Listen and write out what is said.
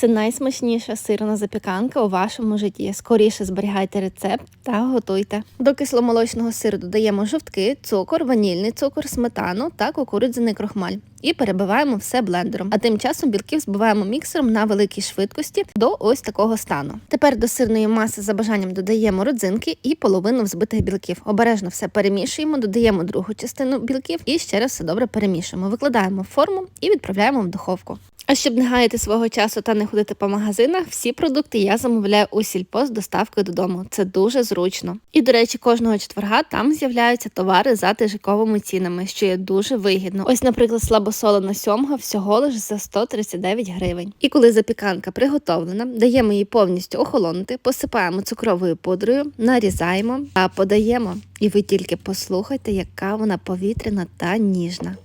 Це найсмачніша сирна запіканка у вашому житті. Скоріше зберігайте рецепт та готуйте. До кисломолочного сиру додаємо жовтки, цукор, ванільний цукор, сметану та кукурудзяний крохмаль. І перебиваємо все блендером. А тим часом білків збиваємо міксером на великій швидкості до ось такого стану. Тепер до сирної маси за бажанням додаємо родзинки і половину взбитих білків. Обережно все перемішуємо, додаємо другу частину білків і ще раз все добре перемішуємо. Викладаємо в форму і відправляємо в духовку. А щоб не гаяти свого часу та не ходити по магазинах, всі продукти я замовляю у сільпо з доставкою додому. Це дуже зручно. І до речі, кожного четверга там з'являються товари за тижиковими цінами, що є дуже вигідно. Ось, наприклад, слабосолена сьомга всього лиш за 139 гривень. І коли запіканка приготовлена, даємо її повністю охолонути, посипаємо цукровою пудрою, нарізаємо та подаємо. І ви тільки послухайте, яка вона повітряна та ніжна.